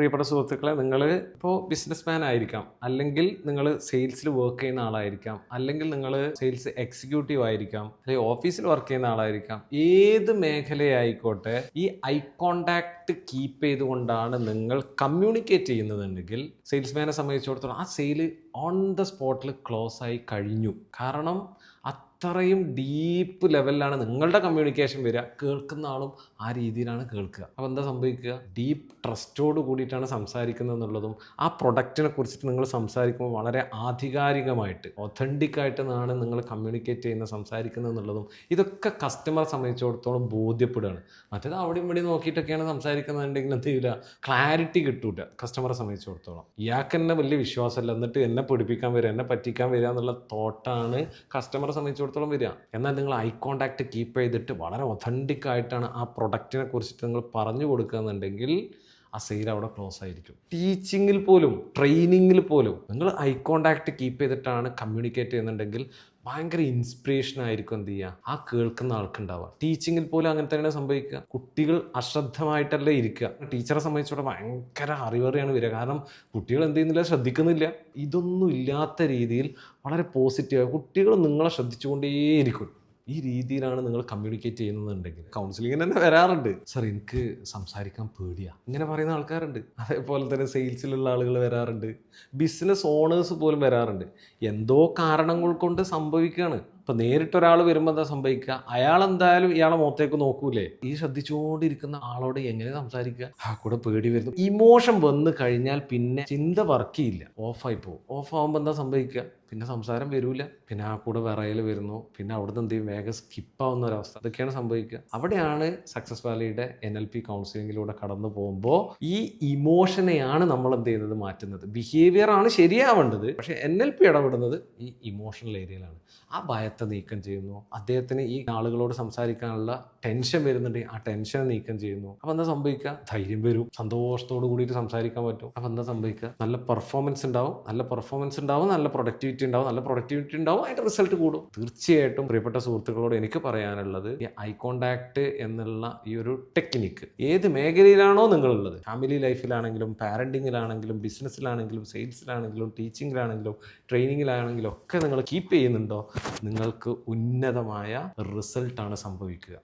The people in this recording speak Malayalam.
പ്രിയപ്പെട്ട സുഹൃത്തുക്കളെ നിങ്ങൾ ഇപ്പോൾ ബിസിനസ്മാൻ ആയിരിക്കാം. അല്ലെങ്കിൽ നിങ്ങൾ സെയിൽസിൽ വർക്ക് ചെയ്യുന്ന ആളായിരിക്കാം. അല്ലെങ്കിൽ നിങ്ങൾ സെയിൽസ് എക്സിക്യൂട്ടീവ് ആയിരിക്കാം. അല്ലെങ്കിൽ ഓഫീസിൽ വർക്ക് ചെയ്യുന്ന ആളായിരിക്കാം. ഏത് മേഖലയായിക്കോട്ടെ ഈ ഐ കോണ്ടാക്ട് കീപ്പ് ചെയ്തുകൊണ്ടാണ് നിങ്ങൾ കമ്മ്യൂണിക്കേറ്റ് ചെയ്യുന്നതെങ്കിൽ സെയിൽസ്മാനെ സംബന്ധിച്ചിടത്തോളം ആ സെയിൽ ഓൺ ദ സ്പോട്ടിൽ ക്ലോസ് ആയി കഴിഞ്ഞു. കാരണം അത്രയും ഡീപ്പ് ലെവലിലാണ് നിങ്ങളുടെ കമ്മ്യൂണിക്കേഷൻ വരിക. കേൾക്കുന്ന ആളും ആ രീതിയിലാണ് കേൾക്കുക. അപ്പോൾ എന്താ സംഭവിക്കുക? ഡീപ്പ് ട്രസ്റ്റോട് കൂടിയിട്ടാണ് സംസാരിക്കുന്നത് എന്നുള്ളതും ആ പ്രൊഡക്റ്റിനെ കുറിച്ചിട്ട് നിങ്ങൾ സംസാരിക്കുമ്പോൾ വളരെ ആധികാരികമായിട്ട് ഒതന്റിക് ആയിട്ടാണ് നിങ്ങൾ കമ്മ്യൂണിക്കേറ്റ് ചെയ്യുന്ന സംസാരിക്കുന്നത് എന്നുള്ളതും ഇതൊക്കെ കസ്റ്റമർ സംബന്ധിച്ചിടത്തോളം ബോധ്യപ്പെടുകയാണ്. മറ്റേത് അവിടെ ഇവിടെ നോക്കിയിട്ടൊക്കെയാണ് സംസാരിക്കുന്നതെങ്കിൽ എന്ത് ചെയ്യില്ല ക്ലാരിറ്റി കിട്ടൂല കസ്റ്റമറെ സംബന്ധിച്ചിടത്തോളം. ഇയാൾക്ക് എന്നെ വലിയ വിശ്വാസമല്ല. എന്നിട്ട് എന്നെ പിടിപ്പിക്കാൻ വരിക എന്നെ പറ്റിക്കാൻ വരിക എന്നുള്ള തോട്ടാണ് കസ്റ്റമറെ സംബന്ധിച്ചിടത്തോളം വരിക. എന്നാൽ നിങ്ങൾ ഐ കോണ്ടാക്ട് കീപ്പ് ചെയ്തിട്ട് വളരെ ഒതന്റിക് ആയിട്ടാണ് ആ പ്രൊഡക്റ്റിനെ കുറിച്ചിട്ട് നിങ്ങൾ പറഞ്ഞു കൊടുക്കുകയെന്നുണ്ടെങ്കിൽ ആ സെയിൽ അവിടെ ക്ലോസ് ആയിരിക്കും. ടീച്ചിങ്ങിൽ പോലും ട്രെയിനിങ്ങിൽ പോലും നിങ്ങൾ ഐ കോണ്ടാക്ട് കീപ്പ് ചെയ്തിട്ടാണ് കമ്മ്യൂണിക്കേറ്റ് ചെയ്യുന്നുണ്ടെങ്കിൽ ഭയങ്കര ഇൻസ്പിറേഷൻ ആയിരിക്കും എന്ത് ചെയ്യുക? ആ കേൾക്കുന്ന ആൾക്കുണ്ടാവുക. ടീച്ചിങ്ങിൽ പോലും അങ്ങനെ തന്നെയാണ് സംഭവിക്കുക. കുട്ടികൾ അശ്രദ്ധമായിട്ടല്ലേ ഇരിക്കുക. ടീച്ചറെ സംബന്ധിച്ചോടെ ഭയങ്കര അറിവറിയാണ് വരിക. കാരണം കുട്ടികൾ എന്ത് ചെയ്യുന്നില്ല ശ്രദ്ധിക്കുന്നില്ല. ഇതൊന്നും ഇല്ലാത്ത രീതിയിൽ വളരെ പോസിറ്റീവായി കുട്ടികൾ നിങ്ങളെ ശ്രദ്ധിച്ചുകൊണ്ടേയിരിക്കും. ഈ രീതിയിലാണ് നിങ്ങൾ കമ്മ്യൂണിക്കേറ്റ് ചെയ്യുന്നതെന്നുണ്ടെങ്കിൽ കൗൺസിലിങ്ങിന് തന്നെ വരാറുണ്ട്. സാർ എനിക്ക് സംസാരിക്കാൻ പേടിയാ. ഇങ്ങനെ പറയുന്ന ആൾക്കാരുണ്ട്. അതേപോലെ തന്നെ സെയിൽസിലുള്ള ആളുകൾ വരാറുണ്ട്. ബിസിനസ് ഓണേഴ്സ് പോലും വരാറുണ്ട്. എന്തോ കാരണങ്ങൾ കൊണ്ട് സംഭവിക്കുകയാണ്. ഇപ്പം നേരിട്ട് ഒരാൾ വരുമ്പോൾ എന്താ സംഭവിക്കുക? അയാൾ എന്തായാലും ഇയാളെ മുഖത്തേക്ക് നോക്കൂലേ? ഈ ശ്രദ്ധിച്ചുകൊണ്ടിരിക്കുന്ന ആളോട് എങ്ങനെ സംസാരിക്കുക? ആ കൂടെ പേടി വരുന്നു. ഇമോഷൻ വന്നു കഴിഞ്ഞാൽ പിന്നെ ചിന്ത വർക്ക് ചെയ്യില്ല. ഓഫായി പോകും. ഓഫ് ആകുമ്പോൾ എന്താ സംഭവിക്കുക? പിന്നെ സംസാരം വരൂല. പിന്നെ ആ കൂടെ വിറയൽ വരുന്നു. പിന്നെ അവിടുന്ന് എന്ത് ചെയ്യും? വേഗം സ്കിപ്പാവുന്ന ഒരവസ്ഥ. അതൊക്കെയാണ് സംഭവിക്കുക. അവിടെയാണ് സക്സസ് വാലിയുടെ എൻ എൽ പി കൗൺസിലിങ്ങിലൂടെ കടന്നു പോകുമ്പോൾ ഈ ഇമോഷനെയാണ് നമ്മൾ എന്ത് ചെയ്യുന്നത്? മാറ്റുന്നത്. ബിഹേവിയർ ആണ് ശരിയാവേണ്ടത്. പക്ഷേ എൻ എൽ പി ഇടപെടുന്നത് ഈ ഇമോഷണൽ ഏരിയയിലാണ്. ആ ഭയത്തെ നീക്കം ചെയ്യുന്നു. അദ്ദേഹത്തിന് ഈ ആളുകളോട് സംസാരിക്കാനുള്ള ടെൻഷൻ വരുന്നുണ്ട്. ആ ടെൻഷൻ നീക്കം ചെയ്യുന്നു. അപ്പോൾ എന്താ സംഭവിക്കുക? ധൈര്യം വരും. സന്തോഷത്തോട് കൂടിയിട്ട് സംസാരിക്കാൻ പറ്റും. അപ്പോൾ എന്താ സംഭവിക്കുക? നല്ല പെർഫോമൻസ് ഉണ്ടാവും. നല്ല പെർഫോമൻസ് ഉണ്ടാവും. നല്ല പ്രൊഡക്ടിവിറ്റി ഉണ്ടാവും നല്ല പ്രൊഡക്ടിവിറ്റി ഉണ്ടാവും അതിന്റെ റിസൾട്ട് കൂടും. തീർച്ചയായിട്ടും പ്രിയപ്പെട്ട സുഹൃത്തുക്കളോട് എനിക്ക് പറയാനുള്ളത് ഈ ഐ കോണ്ടാക്ട് എന്നുള്ള ഈ ഒരു ടെക്നിക്ക് ഏത് മേഖലയിലാണോ നിങ്ങളുള്ളത്. ഫാമിലി ലൈഫിലാണെങ്കിലും പാരന്റിങ്ങിലാണെങ്കിലും ബിസിനസ്സിലാണെങ്കിലും സെയിൽസിലാണെങ്കിലും ടീച്ചിങ്ങിലാണെങ്കിലും ട്രെയിനിങ്ങിലാണെങ്കിലും ഒക്കെ നിങ്ങൾ കീപ്പ് ചെയ്യുന്നുണ്ടോ? നിങ്ങൾക്ക് ഉന്നതമായ റിസൾട്ടാണ് സംഭവിക്കുക.